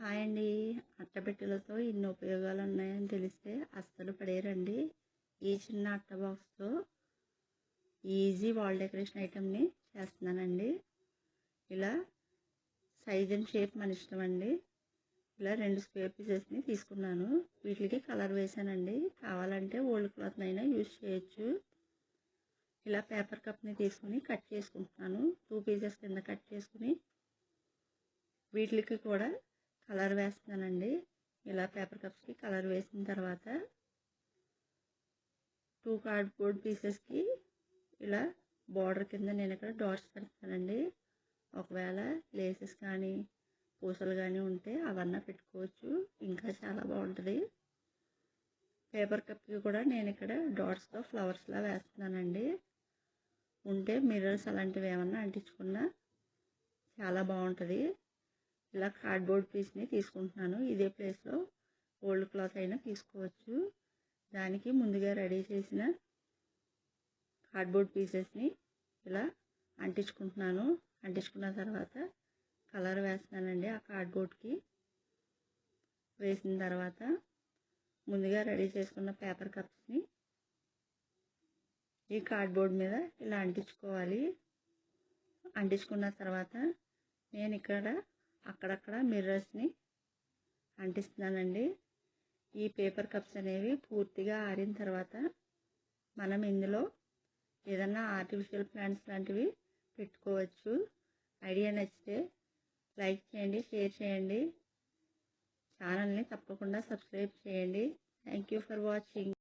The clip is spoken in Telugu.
హాయ్ అండి. అట్టపెట్టెలతో ఇన్ని ఉపయోగాలు ఉన్నాయని తెలిస్తే అస్సలు పడేరండి. ఈ చిన్న అట్ట బాక్స్తో ఈజీ వాల్ డెకరేషన్ ఐటెంని చేస్తున్నానండి. ఇలా సైజ్ అండ్ షేప్ మన ఇష్టం అండి ఇలా రెండు స్క్వేర్ పీసెస్ని తీసుకున్నాను. వీటికి కలర్ వేసానండి. కావాలంటే ఓల్డ్ క్లాత్నైనా అయినా యూజ్ చేయొచ్చు. ఇలా పేపర్ కప్ని తీసుకుని కట్ చేసుకుంటున్నాను. టూ పీసెస్ కింద కట్ చేసుకుని వీటికి కూడా కలర్ వేస్తున్నానండి. ఇలా పేపర్ కప్స్కి కలర్ వేసిన తర్వాత టూ కార్డ్ బోర్డ్ పీసెస్కి ఇలా బార్డర్ కింద నేను ఇక్కడ డాట్స్ పెడతానండి. ఒకవేళ లేసెస్ కానీ పూసలు కానీ ఉంటే అవన్నీ పెట్టుకోవచ్చు. ఇంకా చాలా బాగుంటుంది. పేపర్ కప్కి కూడా నేను ఇక్కడ డాట్స్తో ఫ్లవర్స్లా వేస్తున్నానండి. ఉంటే మిర్రర్స్ అలాంటివి ఏమన్నా అంటించుకున్నా చాలా బాగుంటుంది. ఇలా కార్డ్బోర్డ్ పీస్ని తీసుకుంటున్నాను. ఇదే ప్లేస్లో ఓల్డ్ క్లాత్ అయినా తీసుకోవచ్చు. దానికి ముందుగా రెడీ చేసిన కార్డ్బోర్డ్ పీసెస్ని ఇలా అంటించుకుంటున్నాను. అంటించుకున్న తర్వాత కలర్ వేస్తున్నానండి ఆ కార్డ్బోర్డ్కి వేసిన తర్వాత ముందుగా రెడీ చేసుకున్న పేపర్ కప్స్ని ఈ కార్డ్బోర్డ్ మీద ఇలా అంటించుకోవాలి. అంటించుకున్న తర్వాత నేను ఇక్కడ అక్కడక్కడ మిర్రర్స్ని అంటిస్తున్నానండి. ఈ పేపర్ కప్స్ అనేవి పూర్తిగా ఆరిన తర్వాత మనం ఇందులో ఏదన్నా ఆర్టిఫిషియల్ ప్లాంట్స్ లాంటివి పెట్టుకోవచ్చు. ఐడియా నచ్చితే లైక్ చేయండి షేర్ చేయండి. ఛానల్ని తప్పకుండా సబ్స్క్రైబ్ చేయండి. Thank you for watching.